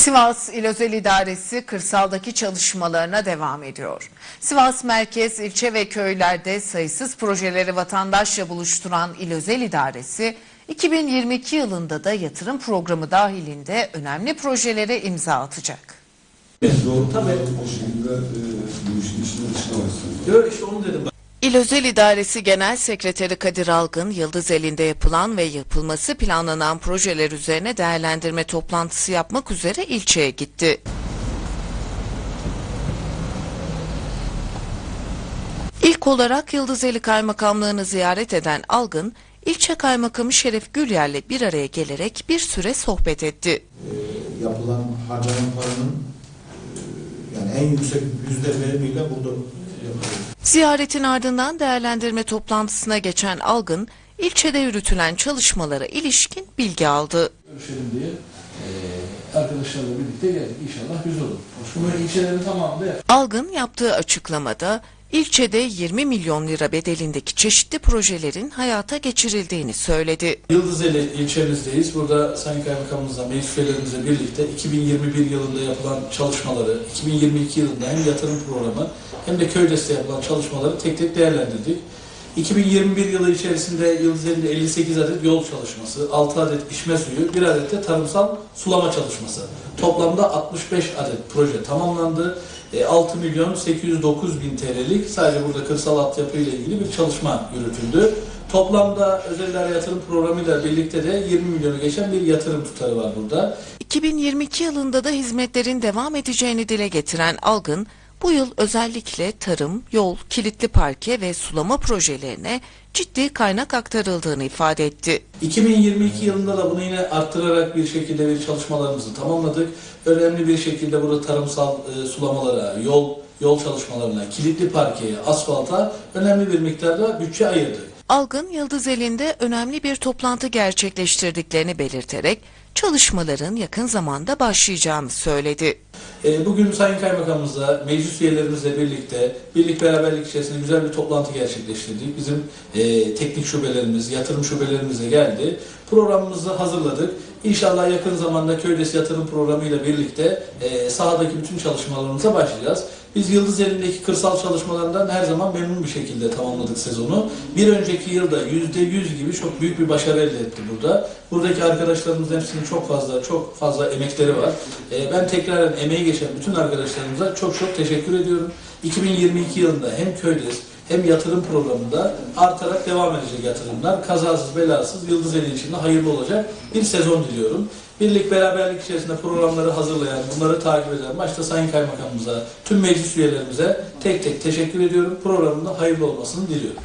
Sivas İl Özel İdaresi kırsaldaki çalışmalarına devam ediyor. Sivas merkez, ilçe ve köylerde sayısız projeleri vatandaşla buluşturan İl Özel İdaresi, 2022 yılında da yatırım programı dahilinde önemli projelere imza atacak. Doğru tabii. O şekilde e, bu işin içine dışına varsın. Diyor işte onu dedim. İl Özel İdaresi Genel Sekreteri Kadir Algın, Yıldız elinde yapılan ve yapılması planlanan projeler üzerine değerlendirme toplantısı yapmak üzere ilçeye gitti. İlk olarak Yıldızeli Kaymakamlığı'nı ziyaret eden Algın, ilçe kaymakamı Şeref Gülyer'le bir araya gelerek bir süre sohbet etti. yapılan harcanan paranın e, yani en yüksek yüzde verimiyle burada yapılıyor. Ziyaretin ardından değerlendirme toplantısına geçen Algın, ilçede yürütülen çalışmalara ilişkin bilgi aldı. görüşelim diye arkadaşlarla birlikte geldik. İnşallah güzel olur. Bunu ilçelerin tamamında yap. Algın yaptığı açıklamada ilçede 20 milyon lira bedelindeki çeşitli projelerin hayata geçirildiğini söyledi. Yıldızeli ilçemizdeyiz. Burada Sayın Kaymakamımızla, meclis birlikte 2021 yılında yapılan çalışmaları, 2022 yılında hem yatırım programı hem de köy desteği yapılan çalışmaları tek tek değerlendirdik. 2021 yılı içerisinde Yıldızeli'de 58 adet yol çalışması, 6 adet içme suyu, 1 adet de tarımsal sulama çalışması. Toplamda 65 adet proje tamamlandı. E, 6 milyon 809 bin TL'lik sadece burada kırsal altyapı ile ilgili bir çalışma yürütüldü. Toplamda özeller yatırım programıyla birlikte de 20 milyonu geçen bir yatırım tutarı var burada. 2022 yılında da hizmetlerin devam edeceğini dile getiren Algın, bu yıl özellikle tarım, yol, kilitli parke ve sulama projelerine ciddi kaynak aktarıldığını ifade etti. 2022 yılında da bunu yine arttırarak bir şekilde bir çalışmalarımızı tamamladık. Önemli bir şekilde burada tarımsal e, sulamalara, yol yol çalışmalarına, kilitli parkeye, asfalta önemli bir miktarda bütçe ayırdık. Algın, Yıldız elinde önemli bir toplantı gerçekleştirdiklerini belirterek çalışmaların yakın zamanda başlayacağını söyledi. E, Bugün Sayın Kaymakamımızla, meclis üyelerimizle birlikte, birlik beraberlik içerisinde güzel bir toplantı gerçekleştirdik. Bizim e, teknik şubelerimiz, yatırım şubelerimize geldi. Programımızı hazırladık. İnşallah yakın zamanda Köydesi Yatırım Programı ile birlikte e, sahadaki bütün çalışmalarımıza başlayacağız. Biz Yıldız elindeki kırsal çalışmalarından her zaman memnun bir şekilde tamamladık sezonu. Bir önceki yılda %100 gibi çok büyük bir başarı elde etti burada. Buradaki arkadaşlarımızın hepsinin çok fazla çok fazla emekleri var. E, ben tekrar emeği geçen bütün arkadaşlarımıza çok çok teşekkür ediyorum. 2022 yılında hem Köydes hem yatırım programında artarak devam edecek yatırımlar. Kazasız belasız Yıldızeli için de hayırlı olacak bir sezon diliyorum. Birlik beraberlik içerisinde programları hazırlayan, bunları takip eden başta Sayın Kaymakamımıza, tüm meclis üyelerimize tek tek teşekkür ediyorum. Programın da hayırlı olmasını diliyorum.